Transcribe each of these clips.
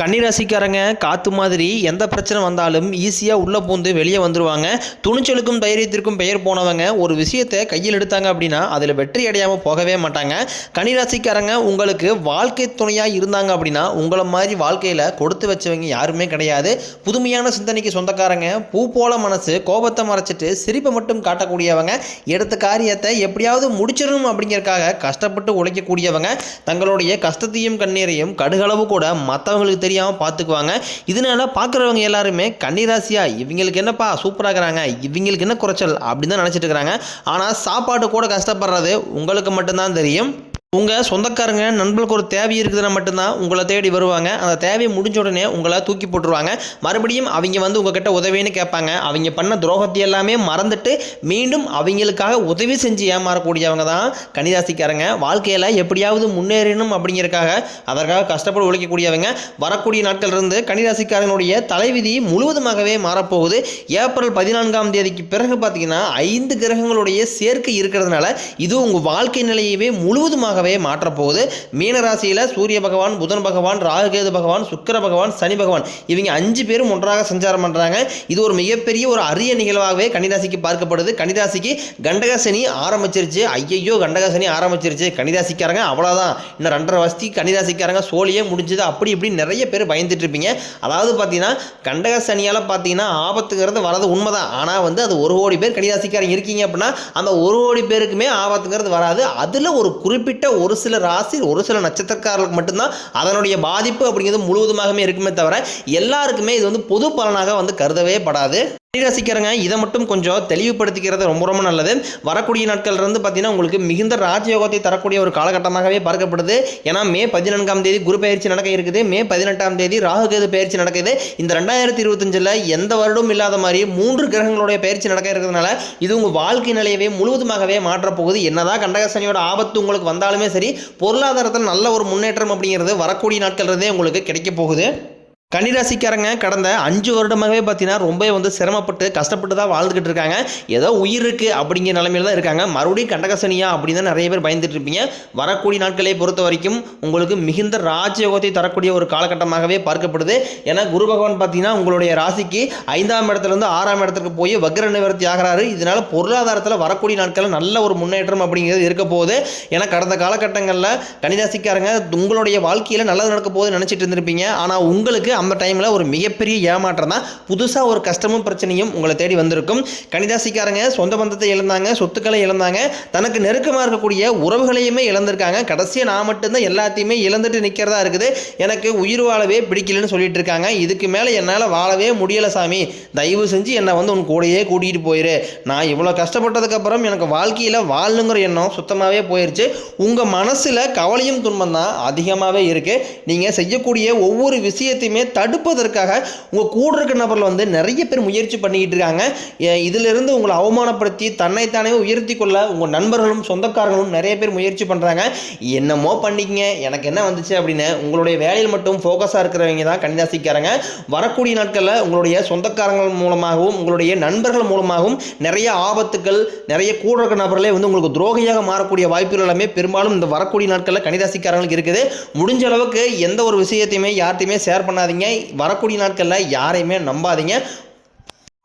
கன்னிராசிக்காரங்க காற்று மாதிரி எந்த பிரச்சனை வந்தாலும் ஈஸியாக உள்ளே பூந்து வெளியே வந்துடுவாங்க துணிச்சலுக்கும் தைரியத்திற்கும் பெயர் போனவங்க ஒரு விஷயத்தை கையில் எடுத்தாங்க அப்படின்னா அதில் வெற்றி அடையாமல் போகவே மாட்டாங்க. கன்னிராசிக்காரங்க உங்களுக்கு வாழ்க்கை துணையாக இருந்தாங்க அப்படின்னா உங்களை மாதிரி வாழ்க்கையில் கொடுத்து வச்சவங்க யாருமே கிடையாது. புதுமையான சிந்தனைக்கு சொந்தக்காரங்க பூ போல மனசு கோபத்தை மறைச்சிட்டு சிரிப்பை மட்டும் காட்டக்கூடியவங்க எடுத்த காரியத்தை எப்படியாவது முடிச்சிடணும் அப்படிங்கிறக்காக கஷ்டப்பட்டு உழைக்கக்கூடியவங்க. தங்களுடைய கஷ்டத்தையும் கண்ணீரையும் கடுகளவு கூட மற்றவங்களுக்கு தெரியாமல் பார்த்துக்குவாங்க. இதனால பார்க்குறவங்க எல்லாருமே கன்னிராசியா இவங்களுக்கு என்னப்பா சூப்பராக இருக்கிறாங்க இவங்களுக்கு என்ன குறைச்சல் அப்படின்னு தான் நினச்சிட்டு இருக்கிறாங்க. ஆனால் சாப்பாடு கூட கஷ்டப்படுறது உங்களுக்கு மட்டும்தான் தெரியும். உங்கள் சொந்தக்காரங்க நண்பர்களுக்கு ஒரு தேவை இருக்குதுன்னா மட்டும்தான் உங்களை தேடி வருவாங்க. அந்த தேவையை முடிஞ்ச உடனே உங்களை தூக்கி போட்டுருவாங்க. மறுபடியும் அவங்க வந்து உங்ககிட்ட உதவின்னு கேட்பாங்க. அவங்க பண்ண துரோகத்தை எல்லாமே மறந்துட்டு மீண்டும் அவங்களுக்காக உதவி செஞ்சு ஏமாறக்கூடியவங்க தான் கன்னிராசிக்காரங்க. வாழ்க்கையில் எப்படியாவது முன்னேறணும் அப்படிங்கிறதுக்காக அதற்காக கஷ்டப்பட்டு உழைக்கக்கூடியவங்க. வரக்கூடிய நாட்கள் இருந்து கன்னிராசிக்காரங்களுடைய தலைவிதி முழுவதுமாகவே மாறப்போகுது. ஏப்ரல் பதினான்காம் தேதிக்கு பிறகு பார்த்தீங்கன்னா ஐந்து கிரகங்களுடைய சேர்க்கை இருக்கிறதுனால இது உங்கள் வாழ்க்கை நிலையவே முழுவதுமாக முழுவதுமாகவே மாற்றப்போகுது. மீனராசியில் சூரிய பகவான் புதன் பகவான் ராகுகேது பகவான் சுக்கிர பகவான் சனி பகவான். இவங்க அஞ்சு பேரும் ஒன்றாக சஞ்சாரம் பண்ணுறாங்க இது ஒரு மிகப்பெரிய ஒரு அரிய நிகழ்வாகவே கன்னிராசிக்கு பார்க்கப்படுது. கன்னிராசிக்கு கண்டக சனி ஆரம்பிச்சிருச்சு. ஐயையோ கண்டகசனி ஆரம்பிச்சிருச்சு. கன்னிராசிக்காரங்க அவ்வளோதான் இன்னும் ரெண்டரை வருஷத்துக்கு கன்னிராசிக்காரங்க சோழியே முடிஞ்சது. அப்படி இப்படி நிறைய பேர் பயந்துட்டு இருப்பீங்க. அதாவது பார்த்தீங்கன்னா கண்டக சனியால் பார்த்தீங்கன்னா ஆபத்துங்கிறது வரது உண்மைதான். ஆனால் வந்து அது ஒரு கோடி பேர் கன்னிராசிக்காரங்க இருக்கீங்க அப்படின்னா அந்த ஒரு கோடி பேருக்குமே ஆபத்துங்கிறது வராது. அதில் ஒரு குறிப்பிட்ட ஒரு சில ராசி ஒரு சில நட்சத்திரக்காரர்களுக்கு மட்டும்தான் அதனுடைய பாதிப்பு அப்படிங்கிறது முழுவதுமாகவே இருக்குமே தவிர எல்லாருக்குமே இது வந்து பொது பலனாக வந்து கருதவே படாது. ரசிக்கிறங்க இதை மட்டும் கொஞ்சம் தெளிவுபடுத்திக்கிறது ரொம்ப ரொம்ப நல்லது. வரக்கூடிய நாட்கள் இருந்து பார்த்தீங்கன்னா உங்களுக்கு மிகுந்த ராஜயோகத்தை தரக்கூடிய ஒரு காலகட்டமாகவே பார்க்கப்படுது. ஏன்னா மே பதினான்காம் தேதி குரு பயிற்சி நடக்க இருக்குது. மே பதினெட்டாம் தேதி ராகுகேது பயிற்சி நடக்குது. இந்த ரெண்டாயிரத்தி இருபத்தஞ்சில் எந்த வருடம் இல்லாத மாதிரி மூன்று கிரகங்களுடைய பயிற்சி நடக்க இருக்கிறதுனால இது உங்கள் வாழ்க்கை நிலையவே முழுவதுமாகவே மாற்றப் போகுது என்னதான் கண்டகசனியோட ஆபத்து உங்களுக்கு வந்தாலுமே சரி பொருளாதாரத்தில் நல்ல ஒரு முன்னேற்றம் அப்படிங்கிறது வரக்கூடிய நாட்கள் இருந்தே உங்களுக்கு கிடைக்க போகுது. கன்னிராசிக்காரங்க கடந்த அஞ்சு வருடமாகவே பார்த்தீங்கன்னா ரொம்ப வந்து சிரமப்பட்டு கஷ்டப்பட்டு தான் வாழ்ந்துக்கிட்டு இருக்காங்க. ஏதோ உயிர் இருக்குது அப்படிங்கிற நிலமையில தான் இருக்காங்க. மறுபடியும் கண்டகசனியா அப்படின்னு தான் நிறைய பேர் பயந்துட்டு இருப்பீங்க. வரக்கூடிய நாட்களை பொறுத்த வரைக்கும் உங்களுக்கு மிகுந்த ராஜயோகத்தை தரக்கூடிய ஒரு காலகட்டமாகவே பார்க்கப்படுது. ஏன்னா குரு பகவான் பார்த்தீங்கன்னா உங்களுடைய ராசிக்கு ஐந்தாம் இடத்துலேருந்து ஆறாம் இடத்துக்கு போய் வக்ர நிவர்த்தி ஆகிறாரு. இதனால பொருளாதாரத்தில் வரக்கூடிய நாட்களில் நல்ல ஒரு முன்னேற்றம் அப்படிங்கிறது இருக்க போகுது. ஏன்னா கடந்த காலகட்டங்களில் கன்னிராசிக்காரங்க உங்களுடைய வாழ்க்கையில் நல்லது நடக்க போகுது நினச்சிட்டு இருந்திருப்பீங்க. ஆனால் உங்களுக்கு அந்த டைமில் ஒரு மிகப்பெரிய ஏமாற்றம் தான். புதுசாக ஒரு கஷ்டமும் பிரச்சனையும் உங்களை தேடி வந்திருக்கும். கணிதாசிக்காரங்க சொந்த பந்தத்தை இழந்தாங்க சொத்துக்களை இழந்தாங்க. தனக்கு நெருக்கமாக இருக்கக்கூடிய உறவுகளையுமே இழந்திருக்காங்க. கடைசியாக நான் மட்டும்தான் எல்லாத்தையுமே இழந்துட்டு நிற்கிறதா இருக்குது. எனக்கு உயிர் வாழவே பிடிக்கலன்னு சொல்லிட்டு இருக்காங்க. இதுக்கு மேலே என்னால் வாழவே முடியலை சாமி. தயவு செஞ்சு என்னை வந்து உன் கூடயே கூட்டிகிட்டு போயிரு. நான் இவ்வளோ கஷ்டப்பட்டதுக்கப்புறம் எனக்கு வாழ்க்கையில் வாழணுங்கிற எண்ணம் சுத்தமாகவே போயிடுச்சு உங்கள் மனசில் கவலையும் துன்பம் தான் அதிகமாகவே இருக்குது நீங்கள் செய்யக்கூடிய ஒவ்வொரு விஷயத்தையுமே தடுப்பதற்காக உங்கள் கூட இருக்க நபரில் வந்து நிறைய பேர் முயற்சி பண்ணிக்கிட்டு இருக்காங்க. இதிலிருந்து உங்களை அவமானப்படுத்தி தன்னைத்தானே உயர்த்தி கொள்ள உங்கள் நண்பர்களும் சொந்தக்காரங்களும் நிறைய பேர் முயற்சி பண்ணுறாங்க என்னமோ பண்ணிக்கங்க எனக்கு என்ன வந்துச்சு அப்படின்னு உங்களுடைய வேலையில் மட்டும் ஃபோக்கஸாக இருக்கிறவங்க தான் கன்னிராசிக்காரங்க வரக்கூடிய நாட்களில் உங்களுடைய சொந்தக்காரங்கள் மூலமாகவும் உங்களுடைய நண்பர்கள் மூலமாகவும் நிறைய ஆபத்துக்கள் நிறைய கூட இருக்க நபர்களே வந்து உங்களுக்கு துரோகியாக மாறக்கூடிய வாய்ப்புகள் எல்லாமே பெரும்பாலும் இந்த வரக்கூடிய நாட்களில் கணிதாசிக்காரங்களுக்கு இருக்குது. முடிஞ்ச அளவுக்கு எந்த ஒரு விஷயத்தையுமே யார்ட்டையுமே ஷேர் பண்ணாதீங்க. வரக்கூடிய நாட்களில் யாரையுமே நம்பாதீங்க.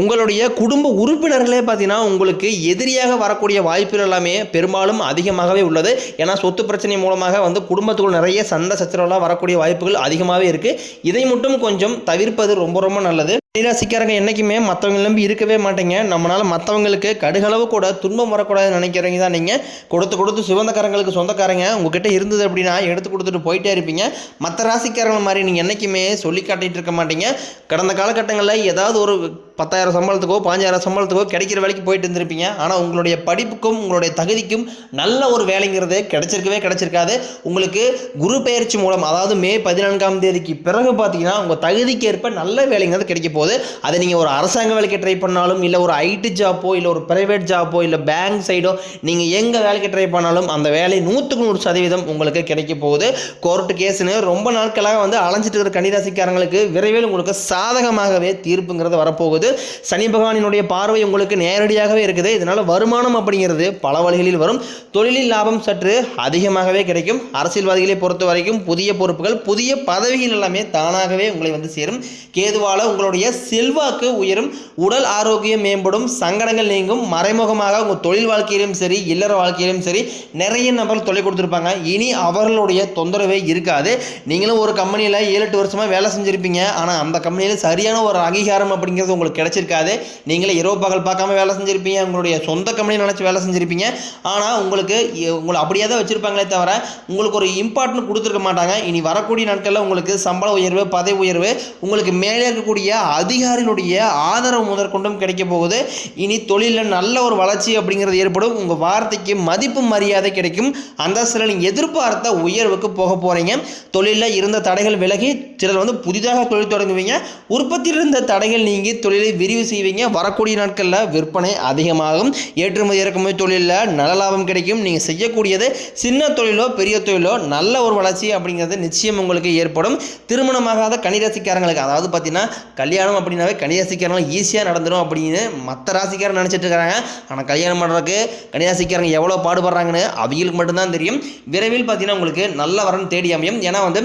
உங்களுடைய குடும்ப உறுப்பினர்களே பார்த்தீங்கன்னா உங்களுக்கு எதிரியாக வரக்கூடிய வாய்ப்புகள் எல்லாமே பெரும்பாலும் அதிகமாகவே உள்ளது. ஏன்னா சொத்து பிரச்சனை மூலமாக வந்து குடும்பத்துக்குள் நிறைய சண்டை சச்சரவுலாம் வரக்கூடிய வாய்ப்புகள் அதிகமாகவே இருக்குது இதை மட்டும் கொஞ்சம் தவிர்ப்பது ரொம்ப ரொம்ப நல்லது. ராசிக்காரங்க என்றைக்குமே மற்றவங்க நம்பி இருக்கவே மாட்டீங்க. நம்மளால் மற்றவங்களுக்கு கடுகளவு கூட துன்பம் வரக்கூடாதுன்னு நினைக்கிறவங்க தான் நீங்கள் கொடுத்து கொடுத்து சிவந்தக்காரங்களுக்கு சொந்தக்காரங்க உங்ககிட்ட இருந்தது அப்படின்னா எடுத்து கொடுத்துட்டு போயிட்டே இருப்பீங்க. மற்ற ராசிக்காரங்க மாதிரி நீங்கள் என்றைக்குமே சொல்லி காட்டிகிட்டு இருக்க மாட்டீங்க. கடந்த காலகட்டங்களில் ஏதாவது ஒரு பத்தாயிரம் சம்பளத்துக்கோ பாஞ்சாயிரம் சம்பளத்துக்கோ கிடைக்கிற வேலைக்கு போயிட்டு இருந்திருப்பீங்க. ஆனால் உங்களுடைய படிப்புக்கும் உங்களுடைய தகுதிக்கும் நல்ல ஒரு வேலைங்கிறது கிடைச்சிருக்கவே கிடைச்சிருக்காது. உங்களுக்கு குரு பெயர்ச்சி மூலம் அதாவது மே பதினான்காம் தேதிக்கு பிறகு பார்த்தீங்கன்னா உங்கள் தகுதிக்கு ஏற்ப நல்ல வேலைங்கிறது கிடைக்க போகுது. போது அதை நீங்கள் ஒரு அரசாங்க வேலைக்கு ட்ரை பண்ணாலும் இல்லை ஒரு ஐடி ஜாப்போ இல்லை ஒரு ப்ரைவேட் ஜாப்போ இல்லை பேங்க் சைடோ நீங்கள் எங்கே வேலைக்கு ட்ரை பண்ணாலும் அந்த வேலை நூற்றுக்கு நூறு சதவீதம் உங்களுக்கு கிடைக்க போகுது. கோர்ட்டு கேஸ்னு ரொம்ப நாட்களாக வந்து அலைஞ்சிட்டு இருக்கிற கன்னிராசிக்காரங்களுக்கு விரைவில் உங்களுக்கு சாதகமாகவே தீர்ப்புங்கிறது வரப்போகுது. சனி பகவானினுடைய பார்வை உங்களுக்கு நேரடியாகவே இருக்குது. இதனால் வருமானம் அப்படிங்கிறது பல வழிகளில் வரும். தொழிலில் லாபம் சற்று அதிகமாகவே கிடைக்கும். அரசியல்வாதிகளை பொறுத்த வரைக்கும் புதிய பொறுப்புகள் புதிய பதவிகள் எல்லாமே தானாகவே உங்களை வந்து சேரும். கேதுவால உங்களுடைய செல்வாக்கு உயரும் உடல் ஆரோக்கியம் மேம்படும் சங்கடங்கள் நீங்கும் மறைமுகமாக உங்கள் தொழில் வாழ்க்கையிலும் சரி இல்லற வாழ்க்கையிலும் சரி நிறைய நபர்கள் தொலை கொடுத்துருப்பாங்க. இனி அவர்களுடைய தொந்தரவே இருக்காது. நீங்களும் ஒரு கம்பெனியில் ஏழு எட்டு வருஷமாக வேலை செஞ்சுருப்பீங்க. ஆனால் அந்த கம்பெனியில் சரியான ஒரு அங்கீகாரம் அப்படிங்கிறது உங்களுக்கு கிடைச்சிருக்காது. நீங்களே இரவு பகல் பார்க்காம வேலை செஞ்சுருப்பீங்க. உங்களுடைய சொந்த கம்பெனி நினச்சி வேலை செஞ்சுருப்பீங்க. ஆனால் உங்களுக்கு உங்களை அப்படியே தான் வச்சுருப்பாங்களே தவிர உங்களுக்கு ஒரு இம்பார்ட்டன்ட் கொடுத்துருக்க மாட்டாங்க. இனி வரக்கூடிய நாட்களில் உங்களுக்கு சம்பள உயர்வு பதவி உயர்வு உங்களுக்கு மேலே இருக்கக்கூடிய அதிகாரிகளுடைய ஆதரவு முதற்கொண்டும் கிடைக்க போகுது. இனி தொழிலில் நல்ல ஒரு வளர்ச்சி அப்படிங்கிறது ஏற்படும். உங்கள் வார்த்தைக்கு மதிப்பு மரியாதை கிடைக்கும். அந்த சிலர் நீங்கள் எதிர்பார்த்த உயர்வுக்கு போக போகிறீங்க தொழிலில் இருந்த தடைகள் விலகி சிலர் வந்து புதிதாக தொழில் தொடங்குவீங்க. உற்பத்தியில் இருந்த தடைகள் நீங்கி தொழிலை விரிவு செய்வீங்க. வரக்கூடிய நாட்களில் விற்பனை அதிகமாகும். ஏற்றுமதி இறக்குமதி தொழிலில் நல்ல லாபம் கிடைக்கும். நீங்கள் செய்யக்கூடியது சின்ன தொழிலோ பெரிய தொழிலோ நல்ல ஒரு வளர்ச்சி அப்படிங்கிறது நிச்சயம் உங்களுக்கு ஏற்படும். திருமணமாகாத கன்னிராசிக்காரங்களுக்கு அதாவது பார்த்தீங்கன்னா கல்யாணம் அப்படின்னாவே கன்னிராசிக்காரங்க ஈஸியாக நடந்துடும் அப்படின்னு மற்ற ராசிக்காரன் நினச்சிட்டு இருக்காங்க. ஆனால் கல்யாணம் பண்ணுறதுக்கு கன்னிராசிக்காரங்க எவ்வளோ பாடுபடுறாங்கன்னு அவங்களுக்கு மட்டும்தான் தெரியும். விரைவில் பார்த்தீங்கன்னா உங்களுக்கு நல்ல வரன் தேடி அமையும். ஏன்னா வந்து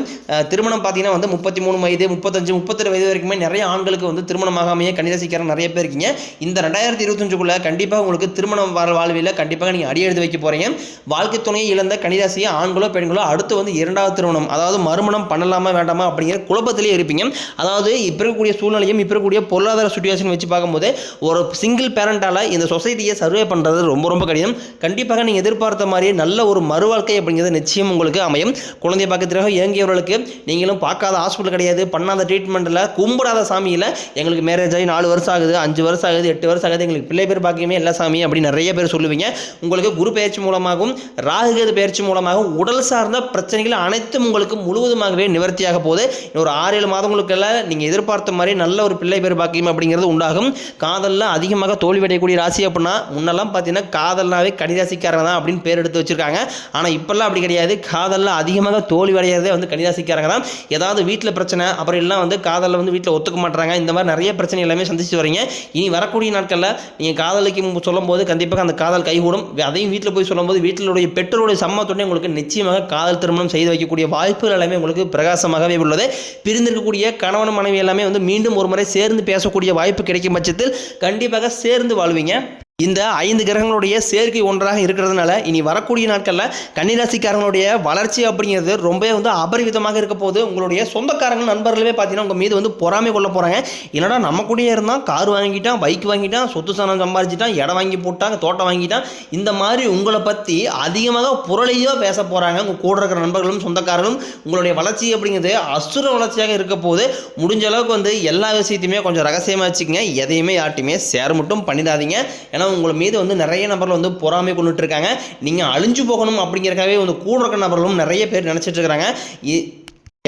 திருமணம் பார்த்தீங்கன்னா வந்து முப்பத்தி மூணு வயது முப்பத்தஞ்சு முப்பத்தெட்டு வயது வரைக்குமே நிறைய ஆண்களுக்கு வந்து திருமணம் ஆகாமையே கன்னிராசிக்காரங்க நிறைய பேர் இருக்கீங்க. இந்த ரெண்டாயிரத்தி இருபத்தஞ்சுக்குள்ளே கண்டிப்பாக உங்களுக்கு திருமணம் வர வாழ்வில் கண்டிப்பாக நீங்கள் அடி எழுதி வைக்க போகிறீங்க வாழ்க்கை துணையை இழந்த கன்னிராசியை ஆண்களோ பெண்களோ அடுத்து வந்து இரண்டாவது திருமணம் அதாவது மறுமணம் பண்ணலாமா வேண்டாமா அப்படிங்கிற குழப்பத்திலே இருப்பீங்க. அதாவது இப்போ இருக்கக்கூடிய சூழ்நிலையும் இப்போ இருக்கக்கூடிய பொருளாதார சுச்சுவேஷன் வச்சு பார்க்கும்போது ஒரு சிங்கிள் பேரண்டால் இந்த சொசைட்டியை சர்வே பண்ணுறது ரொம்ப ரொம்ப கடினம். கண்டிப்பாக நீங்கள் எதிர்பார்த்த மாதிரியே நல்ல ஒரு மறுவாழ்க்கை அப்படிங்கிறது நிச்சயம் உங்களுக்கு அமையும். குழந்தை பக்கத்திற்காக இயங்கியவர்களுக்கு நீங்களும் பார்க்காத ஹாஸ்பிட்டல் கிடையாது பண்ணாத ட்ரீட்மெண்ட்டில் கும்பிடாத சாமியில் எங்களுக்கு மேரேஜ் ஆகி நாலு வருஷம் ஆகுது அஞ்சு வருஷம் ஆகுது எட்டு வருஷம் ஆகுது எங்களுக்கு பிள்ளை பேர் பாக்கியமே எல்லா சாமி அப்படின்னு நிறைய பேர் சொல்லுவீங்க. உங்களுக்கு குரு பயிற்சி மூலமாகவும் ராகுகேது பயிற்சி மூலமாகவும் உடல் சார்ந்த பிரச்சனைகள் அனைத்தும் உங்களுக்கு முழுவதுமாகவே நிவர்த்தியாக போகுது. இன்னும் ஒரு ஆறு ஏழு மாதங்களுக்கெல்லாம் நீங்கள் எதிர்பார்த்த மாதிரி நல்ல ஒரு பிள்ளை பேர் பாக்கியம் அப்படிங்கிறது உண்டாகும். காதலில் அதிகமாக தோல்வியடையக்கூடிய ராசி அப்படின்னா முன்னெல்லாம் பார்த்தீங்கன்னா காதல்னாவே கன்னிராசிக்காரங்க தான் அப்படின்னு பேர் எடுத்து வச்சிருக்காங்க. ஆனால் இப்போல்லாம் அப்படி கிடையாது. காதலில் அதிகமாக தோல்வி அடையிறதே வந்து கன்னிராசிக்காரங்க தான். ஏதாவது வீட்டில் பிரச்சனை அப்புறம் எல்லாம் வந்து காதலில் வந்து வீட்டில் ஒத்துக்க மாட்டுறாங்க இந்த மாதிரி நிறைய பிரச்சனை எல்லாமே சந்திச்சு வரீங்க. இனி வரக்கூடிய நாட்களில் நீங்கள் காதலிக்கு சொல்லும்போது கண்டிப்பாக அந்த காதல் கைகூடும். அதையும் வீட்டில் போய் சொல்லும்போது வீட்டிலுடைய பெற்றோருடைய சம்மத்துடனே உங்களுக்கு நிச்சயமாக காதல் திருமணம் செய்து வைக்கக்கூடிய வாய்ப்புகள் எல்லாமே உங்களுக்கு பிரகாசமாகவே உள்ளது. பிரிந்திருக்கக்கூடிய கணவன் மனைவி எல்லாமே வந்து மீண்டும் ஒரு முறை சேர்ந்து பேசக்கூடிய வாய்ப்பு கிடைக்கும் பட்சத்தில் கண்டிப்பாக சேர்ந்து வாழ்வீங்க. இந்த ஐந்து கிரகங்களுடைய சேர்க்கை ஒன்றாக இருக்கிறதுனால இனி வரக்கூடிய நாட்களில் கன்னிராசிக்காரங்களுடைய வளர்ச்சி அப்படிங்கிறது ரொம்பவே வந்து அபரிவிதமாக இருக்க போது உங்களுடைய சொந்தக்காரங்க நண்பர்களுமே பார்த்தீங்கன்னா உங்கள் மீது வந்து பொறாமை கொள்ள போகிறாங்க என்னடா நம்ம கூடயே இருந்தால் கார் வாங்கிட்டான் பைக் வாங்கிட்டான் சொத்து சாணம் சம்பாரிச்சிட்டான் இடம் வாங்கி போட்டாங்க தோட்டம் வாங்கிட்டான். இந்த மாதிரி உங்களை பற்றி அதிகமாக புரளையோ பேச போகிறாங்க உங்கள் கூட இருக்கிற நண்பர்களும் சொந்தக்காரர்களும். உங்களுடைய வளர்ச்சி அப்படிங்கிறது அசுர வளர்ச்சியாக இருக்க போது முடிஞ்ச அளவுக்கு வந்து எல்லா விஷயத்தையுமே கொஞ்சம் ரகசியமாக வச்சுக்கோங்க. எதையுமே யார்ட்டையுமே சேர மட்டும் பண்ணிடாதீங்க. ஏன்னா உங்கள் மீது வந்து நிறைய நபர்கள் வந்து பொறாமை கொண்டுட்டு இருக்காங்க நீங்கள் அழிஞ்சு போகணும் அப்படிங்கிறக்காகவே வந்து கூட இருக்க நபர்களும் நிறைய பேர் நினச்சிட்டு இருக்கிறாங்க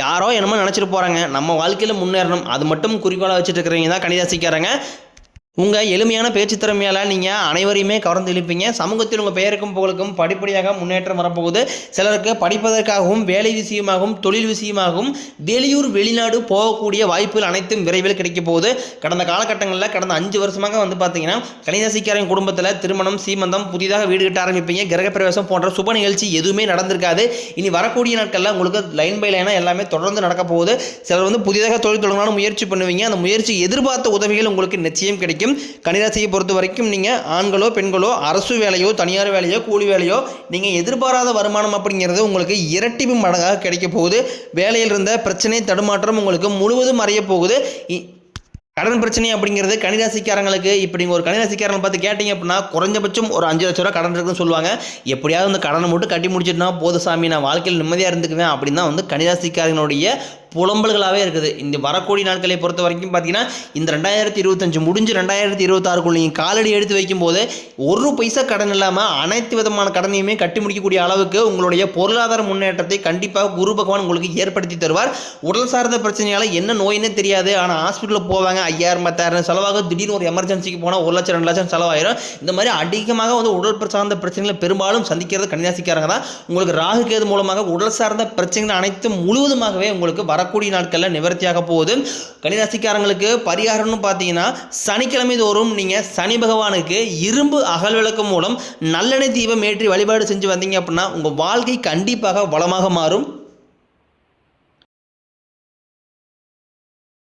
யாரோ என்னமோ நினச்சிட்டு போகிறாங்க நம்ம வாழ்க்கையில் முன்னேறணும். அது மட்டும் குறிக்கோளாக வச்சுட்டு இருக்கிறவங்க தான் கணிதாசிக்காரங்க. உங்கள் எளிமையான பேச்சு திறமையால் நீங்கள் அனைவரையுமே கவர்ந்து இழுப்பீங்க. சமூகத்தில் உங்கள் பெயருக்கும் புகழுக்கும் படிப்படியாக முன்னேற்றம் வரப்போகுது. சிலருக்கு படிப்பதற்காகவும் வேலை விஷயமாகவும் தொழில் விஷயமாகவும் வெளியூர் வெளிநாடு போகக்கூடிய வாய்ப்புகள் அனைத்தும் விரைவில் கிடைக்க போகுது. கடந்த காலகட்டங்களில் கடந்த அஞ்சு வருஷமாக வந்து பார்த்தீங்கன்னா கணிதசிக்காரன் குடும்பத்தில் திருமணம் சீமந்தம் புதிதாக வீடு கட்ட ஆரம்பிப்பீங்க. கிரகப்பிரவேசம் போன்ற சுப நிகழ்ச்சி எதுவுமே நடந்திருக்காது. இனி வரக்கூடிய நாட்களில் உங்களுக்கு லைன் பை லைனாக எல்லாமே தொடர்ந்து நடக்க போகுது. சிலர் வந்து புதிதாக தொழில் தொடங்கலாம்னு முயற்சி பண்ணுவீங்க. அந்த முயற்சி எதிர்பார்த்த உதவிகள் உங்களுக்கு நிச்சயம் கிடைக்கும். கணிராசியை பொறுத்த வரைக்கும் நீங்கள் ஆண்களோ பெண்களோ அரசு வேலையோ தனியார் வேலையோ கூலி வேலையோ நீங்கள் எதிர்பாராத வருமானம் அப்படிங்கிறது உங்களுக்கு இரட்டிப்பு மடங்காக கிடைக்க போகுது. வேலையில் இருந்த பிரச்சனை தடுமாற்றம் உங்களுக்கு முழுவதும் மறைய போகுது. இ- கடன் பிரச்சனை அப்படிங்கிறது கணிராசிக்காரங்களுக்கு இப்படி ஒரு கணிராசிக்காரங்களை பார்த்து கேட்டிங்க அப்படின்னா குறைஞ்சபட்சம் ஒரு அஞ்சு லட்ச ரூபா கடன் இருக்குன்னு சொல்லுவாங்க. எப்படியாவது அந்த கடனை மட்டும் கட்டி முடிச்சிட்டுனா போதும் சாமி நான் வாழ்க்கையில் நிம்மதியாக இருந்துக்குவேன் அப்படின்னு தான் வந்து கணிராசிக்காரங்களுடைய புலம்பல்களாகவே இருக்குது. இந்த வரக்கூடிய நாட்களை பொறுத்த வரைக்கும் பார்த்தீங்கன்னா இந்த ரெண்டாயிரத்தி இருபத்தஞ்சு முடிஞ்சு ரெண்டாயிரத்தி இருபத்தாறுக்குள்ள நீங்கள் காலடி எடுத்து வைக்கும்போது ஒரு பைசா கடன் இல்லாமல் அனைத்து விதமான கடனையுமே கட்டி முடிக்கக்கூடிய அளவுக்கு உங்களுடைய பொருளாதார முன்னேற்றத்தை கண்டிப்பாக குரு பகவான் உங்களுக்கு ஏற்படுத்தி தருவார். உடல் சார்ந்த பிரச்சனையால் என்ன நோயினே தெரியாது. ஆனால் ஹாஸ்பிட்டலில் போவாங்க ஐயாயிரம் பத்தாயிரம் செலவாக திடீர்னு ஒரு எமர்ஜென்சிக்கு போனால் ஒரு லட்சம் ரெண்டு லட்சம் செலவாயிரும். இந்த மாதிரி அதிகமாக வந்து உடல் சார்ந்த பிரச்சனைகளை பெரும்பாலும் சந்திக்கிறது கன்னியாசிக்காரங்க தான். உங்களுக்கு ராகு கேது மூலமாக உடல் சார்ந்த பிரச்சனைகள் அனைத்தும் முழுவதுமாகவே உங்களுக்கு வர வரக்கூடிய நாட்களில் நிவர்த்தியாக போகுது. கன்னிராசிக்காரங்களுக்கு பரிகாரம்னு பார்த்தீங்கன்னா சனிக்கிழமை தோறும் நீங்கள் சனி பகவானுக்கு இரும்பு அகல் விளக்கு மூலம் நல்லெண்ணெய் தீபம் ஏற்றி வழிபாடு செஞ்சு வந்தீங்க அப்படின்னா உங்கள் வாழ்க்கை கண்டிப்பாக வளமாக மாறும்.